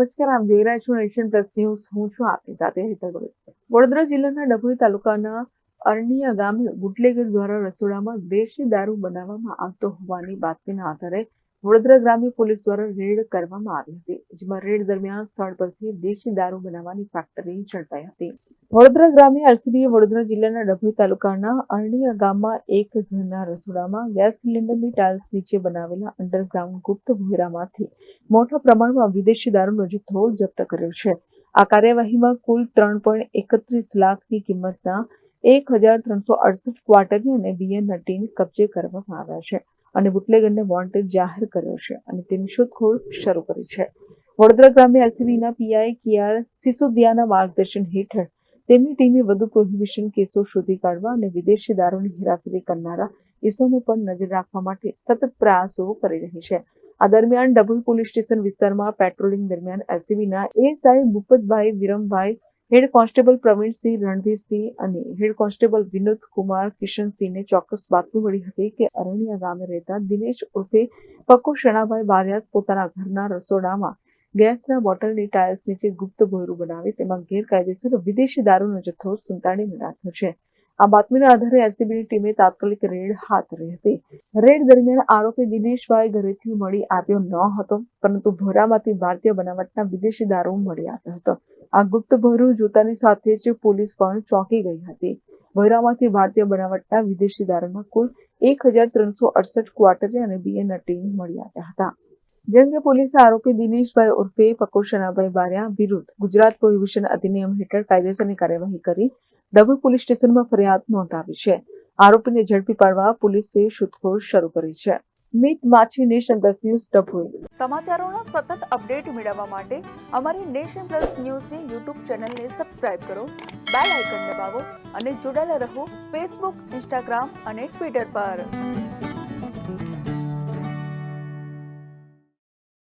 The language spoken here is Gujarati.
નમસ્કાર, આપ જોઈ નેશન પ્લસ હું છું આપની સાથે વડોદરા જિલ્લાના ડભોઈ તાલુકાના અરણિયા ગામે બુટલેગર દ્વારા રસોડામાં દેશી દારૂ બનાવવામાં આવતો હોવાની બાતમીના આધારે વડોદરા ગ્રામ્ય પોલીસ દ્વારા રેડ કરવામાં આવી હતી, જેમાં રેડ દરમિયાન સ્થળ પરથી દેશી દારૂ બનાવવાની ફેક્ટરી ઝડપાઈ હતી. વડોદરા ગ્રામ્ય એલસીબીએ વડોદરા જિલ્લાના ડભોઈ તાલુકાના અરણિયા ગામમાં એક ઘરના રસોડામાં ગેસ સિલિન્ડરની ટાઇલ્સ નીચે બનાવેલા અંડરગ્રાઉન્ડ ગુપ્ત ભોયરામાંથી મોટા પ્રમાણમાં વિદેશી દારૂનો જથ્થો જપ્ત કર્યો છે. આ કાર્યવાહીમાં કુલ ત્રણ પોઈન્ટ એકત્રીસ લાખની કિંમતના એક હજાર ત્રણસો અડસઠ ક્વાર્ટરી અને બિયરના ટીન કબજે કરવામાં આવ્યા છે. અને બુટલેગરને વોન્ટેડ જાહેર કર્યો છે અને તેની શોધખોળ શરૂ કરી છે. વડોદરા ગ્રામ્ય એલસીબીના પીઆઈ કેઆર સિસોદિયાના માર્ગદર્શન હેઠળ તેમની ટીમે વધુ પ્રોહિબિશન કેસો શોધી કાઢવા અને વિદેશી દારૂની હેરાફેરી કરનારા ઇસમો પર નજર રાખવા માટે સતત પ્રયાસો કરી રહી છે. આ દરમિયાન ડભોઈ પોલીસ સ્ટેશન વિસ્તારમાં પેટ્રોલિંગ દરમિયાન એલસીબીના SI Bhupatbhai Virambhai head constable Pravinsinh Ranvirsinh અને હેડ કોન્સ્ટેબલ વિનોદ કુમાર કિશનસિંહને ચોક્કસ બાતમી મળી હતી કે અરણ્યા ગામે રહેતા દિનેશ ઉર્ફે પક્કો શણાભાઈ બારિયાત પોતાના ઘરના રસોડામાં ગેસના બોટલની ટાયર્સ નીચે ગુપ્ત ભોયરું બનાવી તેમાં ગેરકાયદેસર વિદેશી દારૂનો જથ્થો સંતાડી રાખ્યો છે. આ બાતમીના આધારે એલસીબીની ટીમે તાત્કાલિક રેડ હાથ ધરી હતી. રેડ દરમિયાન આરોપી દિનેશભાઈ ઘરેથી મળી આવ્યો ન હતો, પરંતુ ભોરામાંથી ભારતીય બનાવટના વિદેશી દારૂ મળી આવ્યો હતો. આ ગુપ્ત ભોયરું જોતાની સાથે જ પોલીસ પણ ચોંકી ગઈ હતી. ભોરામાંથી ભારતીય બનાવટના વિદેશી દારૂના કુલ એક હજાર ત્રણસો અડસઠ ક્વાર્ટરી અને બીએના ટીમ મળી આવ્યા હતા. જે અંગે પોલીસે આરોપી દિનેશભાઈ ઉર્ફે પકોશનાભાઈ બારિયા વિરુદ્ધ ગુજરાત પ્રોહિબિશન અધિનિયમ હેઠળ કાયદેસરની કાર્યવાહી કરી ડભોઈ પોલીસ સ્ટેશનમાં ફરિયાદ નોંધાવી છે. આરોપીને ઝડપી પાડવા પોલીસે શોધખોળ શરૂ કરી છે. Mit Machhi nation plus news Dabhoi. સમાચારોના સતત અપડેટ મેળવવા માટે અમારી નેશન પ્લસ ન્યૂઝની યુટ્યુબ ચેનલને સબસ્ક્રાઇબ કરો, બેલ આઇકન દબાવો અને જોડાયેલા રહો ફેસબુક, ઇન્સ્ટાગ્રામ અને ટ્વિટર પર.